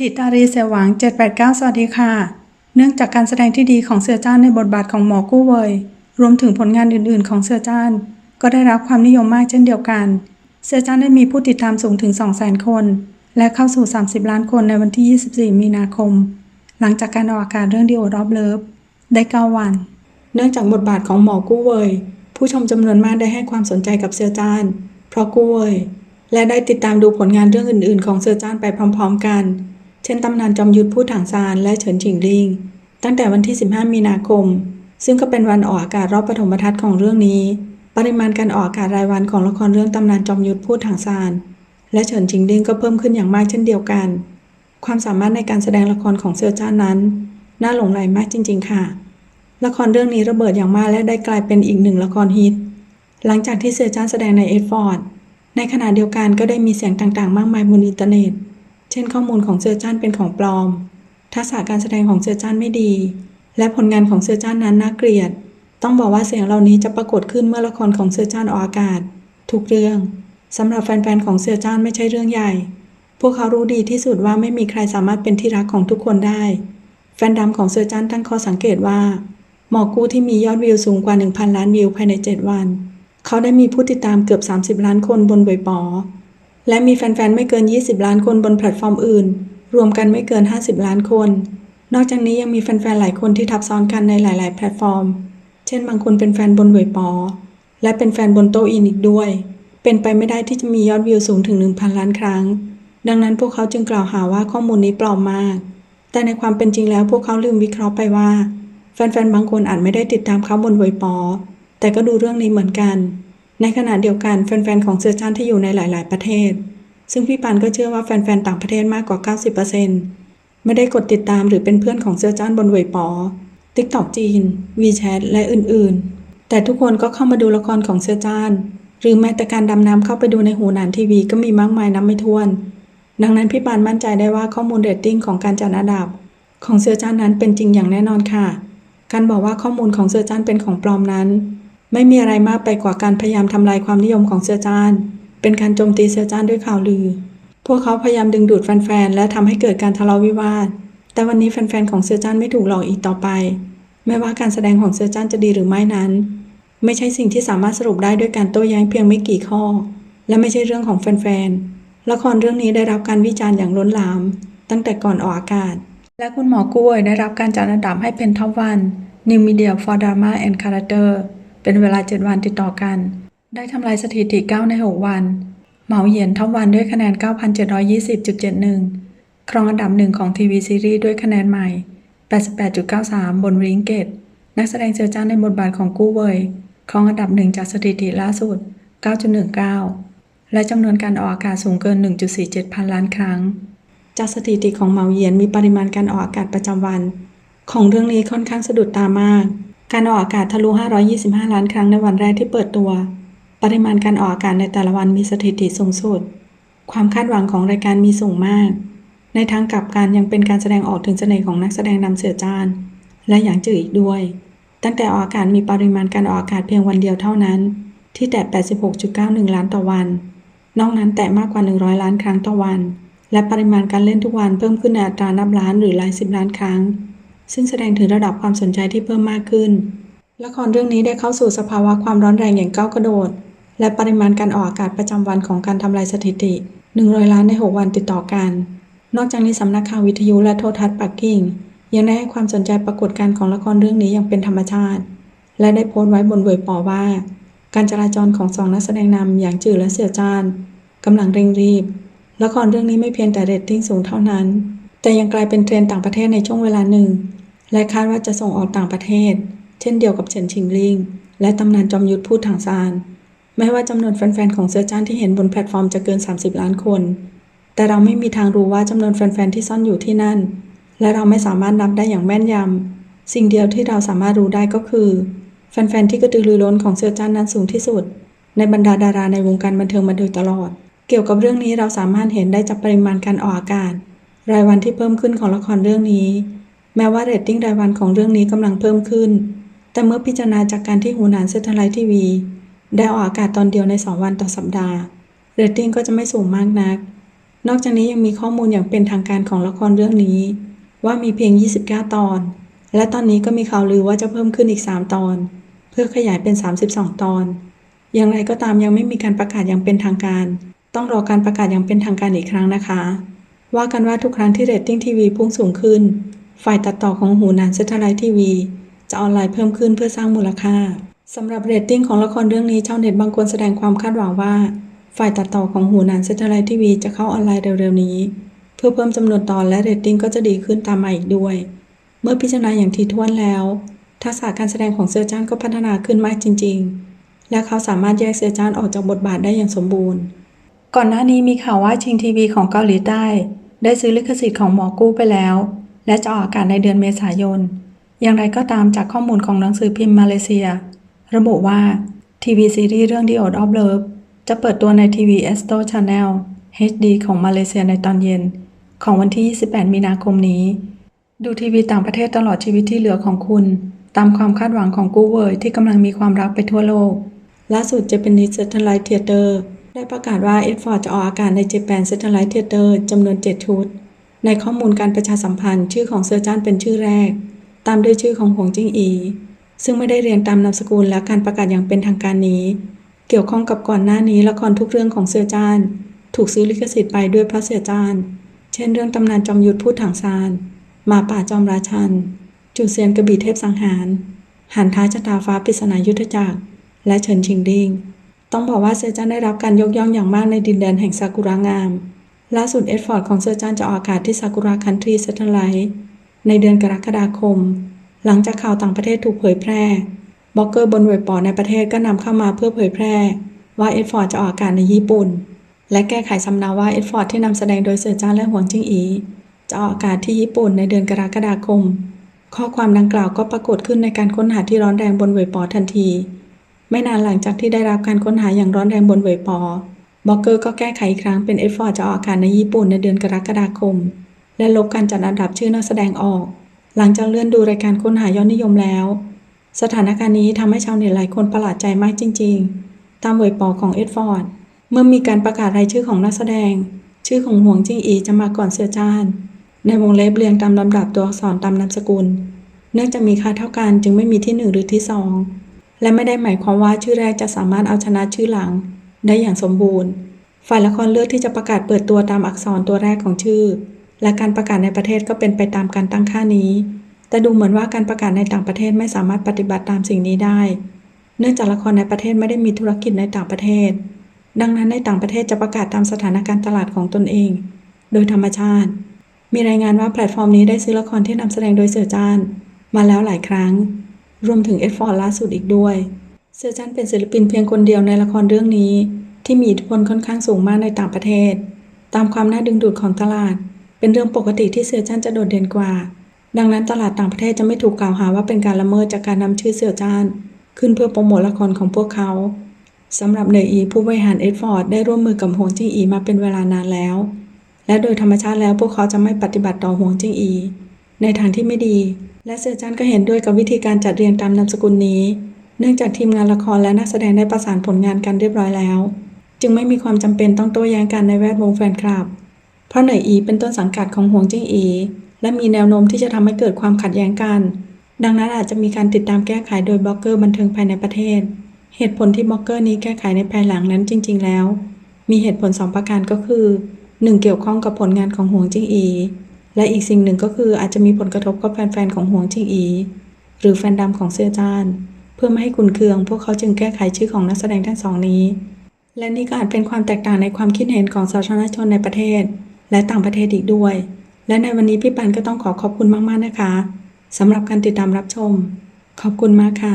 ทิตารีเสวัง789 สวัสดีค่ะ เนื่องจากการแสดงที่ดีของเสือจ้านในบทบาทของหมอกู้เวยรวมถึงผลงานอื่นๆ ของเสือจ้าน ก็ได้รับความนิยมมากเช่นเดียวกัน เสือจ้านได้มีผู้ติดตามสูงถึง 200,000 คน และเข้าสู่ 30 ล้านคนในวันที่ 24 มีนาคม หลังจากการออกอากาศเรื่องดีโอรอบเลิฟได้ 9 วัน เนื่องจากบทบาทของหมอกู้เวยผู้ชมจำนวนมากได้ให้ความสนใจกับเสือจ้าน เพราะกู้เวยและได้ติดตามดูผลงานเรื่องอื่น ๆ ของเสือจ้านไปพร้อม ๆ กัน เช่นตำนานจอมยุทธผู้ถังซานและเฉินฉิงลิง ตั้งแต่วันที่ 15 มีนาคม ซึ่งก็เป็นวันออกอากาศรอบปฐมทัศน์ของเรื่องนี้ ปริมาณการออกอากาศรายวันของละครเรื่องตำนานจอมยุทธผู้ถังซานและเฉินฉิงลิงก็เพิ่มขึ้นอย่างมากเช่นเดียวกัน ความสามารถในการแสดงละครของเซียวจ้านนั้น น่าหลงใหลมากจริง ๆ ค่ะ ละครเรื่องนี้ระเบิดอย่างมากและได้กลายเป็นอีกหนึ่งละครฮิต หลังจากที่เซียวจ้านแสดงในเอ็ดฟอร์ดในขณะเดียวกันก็ได้มีเสียงต่างๆ มากมายบนอินเทอร์เน็ต เช่นข้อมูลของเซอร์จานเป็นของปลอม ทักษะการแสดงของเซอร์จานไม่ดี และผลงานของเซอร์จานนั้นน่าเกลียด ต้องบอกว่าเสียงเหล่านี้จะปรากฏขึ้นเมื่อละครของเซอร์จานออกอากาศ ทุกเรื่องสำหรับแฟนๆของเซอร์จานไม่ใช่เรื่องใหญ่ พวกเขารู้ดีที่สุดว่าไม่มีใครสามารถเป็นที่รักของทุกคนได้ แฟนดำของเซอร์จานตั้งข้อสังเกตว่าหมอกู้ที่มียอดวิวสูงกว่า 1,000 ล้านวิวภายใน 7 วัน เขาได้มีผู้ติดตามเกือบ 30 ล้านคนบนเว็บปอ และมีแฟนๆ ไม่เกิน 20 ล้านคนบนแพลตฟอร์มอื่น รวมกันไม่เกิน 50 ล้านคน นอกจากนี้ยังมีแฟนๆ หลายคนที่ทับซ้อนกันในหลาย ๆ แพลตฟอร์ม เช่นบางคนเป็นแฟนบนเว็บปอ และเป็นแฟนบนโตอินอีกด้วย เป็นไปไม่ได้ที่จะมียอดวิวสูงถึง 1,000 ล้านครั้ง ดังนั้นพวกเขาจึงกล่าวหาว่าข้อมูลนี้ปลอมมาก แต่ในความเป็นจริงแล้วพวกเขาลืมวิเคราะห์ไปว่า แฟนๆ บางคนอาจไม่ได้ติดตามเขาบนเว็บปอ แต่ก็ดูเรื่องนี้เหมือนกัน ในขณะเดียวกันแฟนๆ ของเซอร์จันที่อยู่ในหลาย ๆ ประเทศ ซึ่งพี่ปันก็เชื่อว่าแฟนๆ ต่างประเทศมากกว่า 90%ไม่ได้กดติดตามหรือเป็นเพื่อนของเซอร์จันบนเว็บปอติ๊กต็อกจีน WeChat และอื่นๆ แต่ทุกคนก็เข้ามาดูละครของเซอร์จันหรือแม้แต่การดำน้ำเข้าไปดูในหูหนานทีวีก็มีมากมายนับไม่ถ้วน ดังนั้นพี่ปานมั่นใจได้ว่าข้อมูลเรตติ้งของการจัดอันดับ ของเซอร์จันนั้นเป็นจริงอย่างแน่นอนค่ะ การบอกว่าข้อมูลของเซอร์จันเป็นของปลอมนั้น ไม่มีอะไรมากไปกว่าการพยายามทำลายความนิยมของเซอร์จาน เป็นการโจมตีเซอร์จานด้วยข่าวลือ พวกเขาพยายามดึงดูดแฟนๆ และทำให้เกิดการทะเลาะวิวาท แต่วันนี้แฟนๆ ของเซอร์จานไม่ถูกหลอกอีกต่อไป ไม่ว่าการแสดงของเซอร์จานจะดีหรือไม่นั้น ไม่ใช่สิ่งที่สามารถสรุปได้ด้วยการโต้แย้งเพียงไม่กี่ข้อ และไม่ใช่เรื่องของแฟนๆ ละครเรื่องนี้ได้รับการวิจารณ์อย่างล้นหลาม ตั้งแต่ก่อนออกอากาศ และคุณหมอกุ้ยได้รับการจัดอันดับให้เป็นท็อปวัน New Media for Drama and Character เป็นเวลา 7 วันติดต่อกัน ได้ทำลายสถิติ 9 ใน 6 วัน เหมาเหยียนท็อปวันด้วยคะแนน 9,720.71 ครองอันดับหนึ่งของทีวีซีรีส์ด้วยคะแนนใหม่ 88.93 บนริงเกต นักแสดงเซอร์จ้านในบทบาทของกู้เวยครองอันดับหนึ่งจากสถิติล่าสุด 9.19 และจำนวนการออกอากาศสูงเกิน 1.47 พันล้านครั้ง จากสถิติของเหมาเหยียนมีปริมาณการออกอากาศประจำวัน ของเรื่องนี้ค่อนข้างสะดุดตามาก การออกอากาศทะลุ 525 ล้านครั้งในวันแรกที่เปิดตัว ปริมาณการออกอากาศในแต่ละวันมีสถิติสูงสุด ความคาดหวังของรายการมีสูงมาก ในทางกลับกันยังเป็นการแสดงออกถึงเสน่ห์ของนักแสดงนำเสือจาน และอย่างจืออีกด้วย ตั้งแต่ออกอากาศมีปริมาณการออกอากาศเพียงวันเดียวเท่านั้น ที่แตะ 86.91 ล้านต่อวัน นอกนั้นแตะมากกว่า 100 ล้านครั้งต่อวัน และปริมาณการเล่นทุกวันเพิ่มขึ้นในอัตรานับล้านหรือหลายสิบล้านครั้ง ซึ่งแสดงถึงระดับความสนใจที่เพิ่มมากขึ้น ละครเรื่องนี้ได้เข้าสู่สภาวะความร้อนแรงอย่างก้าวกระโดด และปริมาณการออกอากาศประจำวันของการทำลายสถิติ 100 ล้านใน 6 วันติดต่อกัน นอกจากนี้สำนักข่าววิทยุและโทรทัศน์ปักกิ่ง ยังได้ให้ความสนใจปรากฏการณ์ของละครเรื่องนี้อย่างเป็นธรรมชาติ และได้โพสต์ไว้บนเว็บปอว่า การจราจรของสองนักแสดงนำอย่างจื่อและเสี่ยวจ้านกำลังเร่งรีบละครเรื่องนี้ไม่เพียงแต่เรตติ้งสูงเท่านั้น แต่ยังกลายเป็นเทรนด์ต่างประเทศในช่วงเวลาหนึ่ง และคาดว่าจะส่งออกต่างประเทศ เช่นเดียวกับเฉินชิงลิงและตำนานจอมยุทธพูดถังซานไม่ว่าจำนวนแฟนๆของเสือจ้านที่เห็นบนแพลตฟอร์มจะเกิน 30 ล้านคน แต่เราไม่มีทางรู้ว่าจำนวนแฟนๆที่ซ่อนอยู่ที่นั่น และเราไม่สามารถนับได้อย่างแม่นยำสิ่งเดียวที่เราสามารถรู้ได้ก็คือ แฟนๆที่กระตือรือร้นของเสือจ้านนั้นสูงที่สุด ในบรรดาดาราในวงการบันเทิงมาโดยตลอด เกี่ยวกับเรื่องนี้เราสามารถเห็นได้จากปริมาณการออกอากาศ รายวันที่เพิ่มขึ้นของละครเรื่องนี้ แม้ว่าเรตติ้งรายวันของเรื่องนี้กำลังเพิ่มขึ้น แต่เมื่อพิจารณาจากการที่หูหนานเซทไลท์ทีวี ได้ออกอากาศตอนเดียวใน 2 วันต่อสัปดาห์ เรตติ้งก็จะไม่สูงมากนัก นอกจากนี้ยังมีข้อมูลอย่างเป็นทางการของละครเรื่องนี้ ว่ามีเพียง 29 ตอน และตอนนี้ก็มีข่าวลือว่าจะเพิ่มขึ้นอีก 3 ตอน เพื่อขยายเป็น 32 ตอน อย่างไรก็ตามยังไม่มีการประกาศอย่างเป็นทางการ ต้องรอการประกาศอย่างเป็นทางการอีกครั้งนะคะ ว่ากันว่าทุกครั้งที่เรตติ้งทีวีพุ่งสูงขึ้น ฝ่ายตัดต่อของหูหนานเซตไลท์ทีวี จะออนไลน์เพิ่มขึ้นเพื่อสร้างมูลค่าสำหรับเรตติ้งของละครเรื่องนี้ชาวเน็ตบางคนแสดงความคาดหวังว่า ฝ่ายตัดต่อของหูหนานเซตไลท์ทีวีจะเข้าออนไลน์เร็วๆนี้ เพื่อเพิ่มจำนวนตอนและเรตติ้งก็จะดีขึ้นตามมาอีกด้วย เมื่อพิจารณาอย่างถี่ถ้วนแล้ว ทักษะการแสดงของเซอร์จานก็พัฒนาขึ้นมากจริง ๆ และเขาสามารถแยกเซอร์จานออกจากบทบาทได้อย่างสมบูรณ์ ก่อนหน้านี้มีข่าวว่าชิงทีวีของเกาหลีใต้ได้ซื้อลิขสิทธิ์ของหมอกู้ไปแล้ว และจะออกอากาศในเดือนเมษายน อย่างไรก็ตามจากข้อมูลของหนังสือพิมพ์มาเลเซีย ระบุว่าทีวีซีรีส์เรื่อง The Oath of Love จะเปิดตัวในทีวี Astro Channel HD ของมาเลเซียในตอนเย็น ของวันที่ 28 มีนาคมนี้ ดูทีวีต่างประเทศตลอดชีวิตที่เหลือของคุณ ตามความคาดหวังของกู้เวยที่กำลังมีความรักไปทั่วโลก ล่าสุด Japanese Satellite Theater ได้ประกาศว่าเอ็ดฟอร์ดจะออกอากาศใน Japan Satellite Theater จำนวน 7 ชุด ในข้อมูลการประชาสัมพันธ์ชื่อของเซอร์จานเป็นชื่อแรก ตามด้วยชื่อของหงจิ้งอี ซึ่งไม่ได้เรียงตามนามสกุลและการประกาศอย่างเป็นทางการนี้ เกี่ยวข้องกับก่อนหน้านี้ละครทุกเรื่องของเสือจานถูกซื้อลิขสิทธิ์ไปด้วยพระเสือจานเช่นเรื่องตำนานจอมยุทธพูดถังซานมาป่าจอมราชันจูเซียนกระบี่เทพสังหารหันท้ายชะตาฟ้าปริศนายุทธจักร และเฉินชิงดิง ต้องบอกว่าเซอร์จานได้รับการยกย่องอย่างมากในดินแดนแห่งซากุระงาม ล่าสุดเอ็ดฟอร์ดของเซอร์จานจะออกอากาศที่ซากุระคันทรีเซตไลท์ในเดือนกรกฎาคม หลังจากข่าวต่างประเทศถูกเผยแพร่บล็อกเกอร์บนเว็บปอในประเทศก็นำเข้ามาเพื่อเผยแพร่ ว่าเอ็ดฟอร์ดจะออกอากาศในญี่ปุ่น และแก้ไขสำเนาว่าเอ็ดฟอร์ดที่นำแสดงโดยเซอร์จานและหวงจิงอี จะออกอากาศที่ญี่ปุ่นในเดือนกรกฎาคม ข้อความดังกล่าวก็ปรากฏขึ้นในการค้นหาที่ร้อนแรงบนเว็บปอทันที ไม่นานหลังจากที่ได้รับการค้นหาอย่างร้อนแรงบนเว็บปอ บล็อกเกอร์ก็แก้ไขอีกครั้งเป็นเอ็ดฟอร์ดจะออกอากาศในญี่ปุ่นในเดือนกรกฎาคม และลบการจัดอันดับชื่อนักแสดงออก หลังจากเลื่อนดูรายการค้นหายอดนิยมแล้ว สถานการณ์นี้ทำให้ชาวเน็ตหลายคนประหลาดใจมากจริง ๆ ตามเว็บปอของเอ็ดฟอร์ดเมื่อมีการประกาศรายชื่อของนักแสดง ชื่อของหวงจิ้งอีจะมาก่อนเสือจานในวงเล็บเรียงตามลำดับตัวอักษรตามนามสกุล เนื่องจากมีค่าเท่ากันจึงไม่มีที่หนึ่งหรือที่สองและไม่ได้หมายความว่าชื่อแรกจะสามารถเอาชนะชื่อหลัง ได้อย่างสมบูรณ์ ฝ่ายละครเลือกที่จะประกาศเปิดตัวตามอักษรตัวแรกของชื่อ และการประกาศในประเทศก็เป็นไปตามการตั้งค่านี้ แต่ดูเหมือนว่าการประกาศในต่างประเทศไม่สามารถปฏิบัติตามสิ่งนี้ได้ เนื่องจากละครในประเทศไม่ได้มีธุรกิจในต่างประเทศ ดังนั้นในต่างประเทศจะประกาศตามสถานการณ์ตลาดของตนเอง โดยธรรมชาติ มีรายงานว่าแพลตฟอร์มนี้ได้ซื้อละครที่นำแสดงโดยเสือจานมาแล้วหลายครั้ง รวมถึงเอ็ดฟอร์ล่าสุดอีกด้วย เสือจานเป็นศิลปินเพียงคนเดียวในละครเรื่องนี้ ที่มีอิทธิพลค่อนข้างสูงมากในต่างประเทศ ตามความน่าดึงดูดของตลาด เป็นเรื่องปกติที่เสือจานจะโดดเด่นกว่า ดังนั้นตลาดต่างประเทศจะไม่ถูกกล่าวหาว่าเป็นการละเมิดจากการนำชื่อเสือจานขึ้นเพื่อโปรโมทละครของพวกเขาสำหรับเนยอีผู้บริหารเอ็ดฟอร์ดได้ร่วมมือกับฮวงจิ้งอีมาเป็นเวลานานแล้ว และโดยธรรมชาติแล้วพวกเขาจะไม่ปฏิบัติต่อฮวงจิ้งอี ในทางที่ไม่ดี และเสือจันก็เห็นด้วยกับวิธีการจัดเรียงตามนามสกุลนี้ เนื่องจากทีมงานละครและนักแสดงได้ประสานผลงานกันเรียบร้อยแล้ว จึงไม่มีความจำเป็นต้องโต้แย้งกันในแวดวงแฟนคลับ เพราะเหนยอีเป็นต้นสังกัดของฮวงจิ้งอี และมีแนวโน้มที่จะทำให้เกิดความขัดแย้งกัน ดังนั้นอาจจะมีการติดตามแก้ไขโดยบล็อกเกอร์บันเทิงภายในประเทศ เหตุผลที่บล็อกเกอร์นี้แก้ไขในภายหลังนั้นจริง ๆ แล้ว มีเหตุผลสองประการก็คือ 1. เกี่ยวข้องกับผลงานของหวงจิ้งอี และอีกสิ่งหนึ่งก็คืออาจจะมีผลกระทบกับแฟนๆของหวงจิ้งอี หรือแฟนดำของเสื้อจาน เพื่อไม่ให้คุณเคือง พวกเขาจึงแก้ไขชื่อของนักแสดงทั้งสองนี้ และนี่ก็อาจเป็นความแตกต่างในความคิดเห็นของสาธารณชนในประเทศ และต่างประเทศอีกด้วย และในวันนี้พี่ปันก็ต้องขอขอบคุณมากๆนะคะสำหรับการติดตามรับชม ขอบคุณมากค่ะ